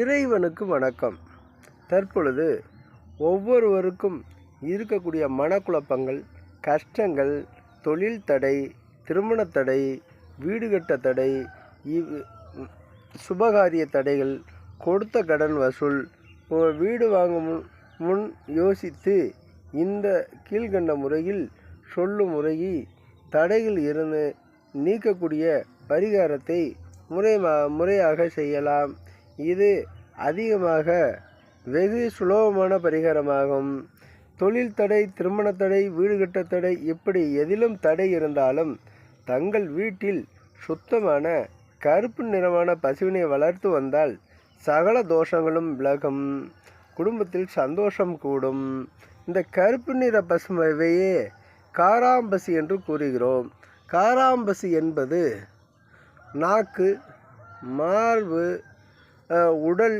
இறைவனுக்கு வணக்கம். தற்பொழுது ஒவ்வொருவருக்கும் இருக்கக்கூடிய மனக்குழப்பங்கள் கஷ்டங்கள் தொழில் தடை திருமண தடை வீடு கட்ட தடை இவ் சுபகாரிய தடைகள் கொடுத்த கடன் வசூல் வீடு வாங்கும் முன் முன் யோசித்து இந்த கீழ்கண்ட முறையில் சொல்லும் முறையை தடைகள் இருந்து நீக்கக்கூடிய பரிகாரத்தை முறை முறையாக செய்யலாம். இது அதிகமாக வெகு சுலபமான பரிகாரமாகும். தொழில் தடை திருமண தடை வீடு கட்ட தடை இப்படி எதிலும் தடை இருந்தாலும் தங்கள் வீட்டில் சுத்தமான கருப்பு நிறமான பசுவினை வளர்த்து வந்தால் சகல தோஷங்களும் விலகும். குடும்பத்தில் சந்தோஷம் கூடும். இந்த கருப்பு நிற பசுமையே காராம்பசி என்று கூறுகிறோம். காராம்பசி என்பது நாக்கு மார்பு உடல்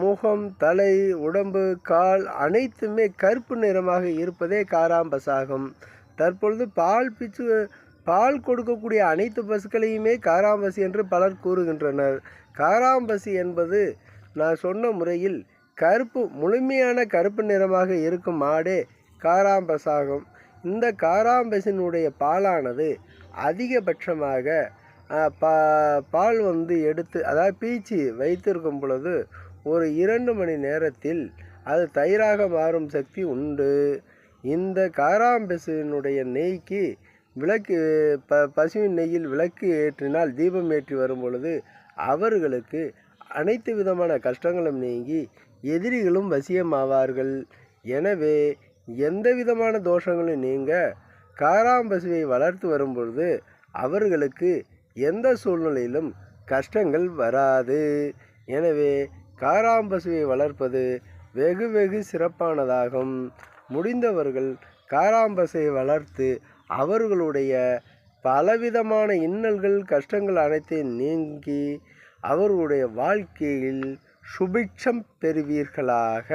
முகம் தலை உடம்பு கால் அனைத்துமே கருப்பு நிறமாக இருப்பதே காராம்பசாகும். தற்பொழுது பால் பிச்சு பால் கொடுக்கக்கூடிய அனைத்து பசுக்களையுமே காராம்பசி என்று பலர் கூறுகின்றனர். காராம்பசி என்பது நான் சொன்ன முறையில் கருப்பு முழுமையான கருப்பு நிறமாக இருக்கும் மாடே காராம்பசாகும். இந்த காராம்பசினுடைய பாலானது அதிகபட்சமாக பா பால் வந்து எடுத்து அதாவது பீச்சி வைத்திருக்கும் பொழுது ஒரு இரண்டு மணி நேரத்தில் அது தயிராக மாறும் சக்தி உண்டு. இந்த காராம்பசினுடைய நெய்க்கு விளக்கு ப பசுவின் நெய்யில் விளக்கு ஏற்றினால் தீபம் ஏற்றி வரும் பொழுது அவர்களுக்கு அனைத்து விதமான கஷ்டங்களும் நீங்கி எதிரிகளும் வசியமாவார்கள். எனவே எந்த விதமான தோஷங்களும் நீங்க காராம்பசுவை வளர்த்து வரும் பொழுது அவர்களுக்கு எந்த சூழ்நிலையிலும் கஷ்டங்கள் வராது. எனவே காராம்பசுவை வளர்ப்பது வெகு வெகு சிறப்பானதாகும். முடிந்தவர்கள் காராம்பசையை வளர்த்து அவர்களுடைய பலவிதமான இன்னல்கள் கஷ்டங்கள் அனைத்தையும் நீங்கி அவர்களுடைய வாழ்க்கையில் சுபிக்ஷம் பெறுவீர்களாக.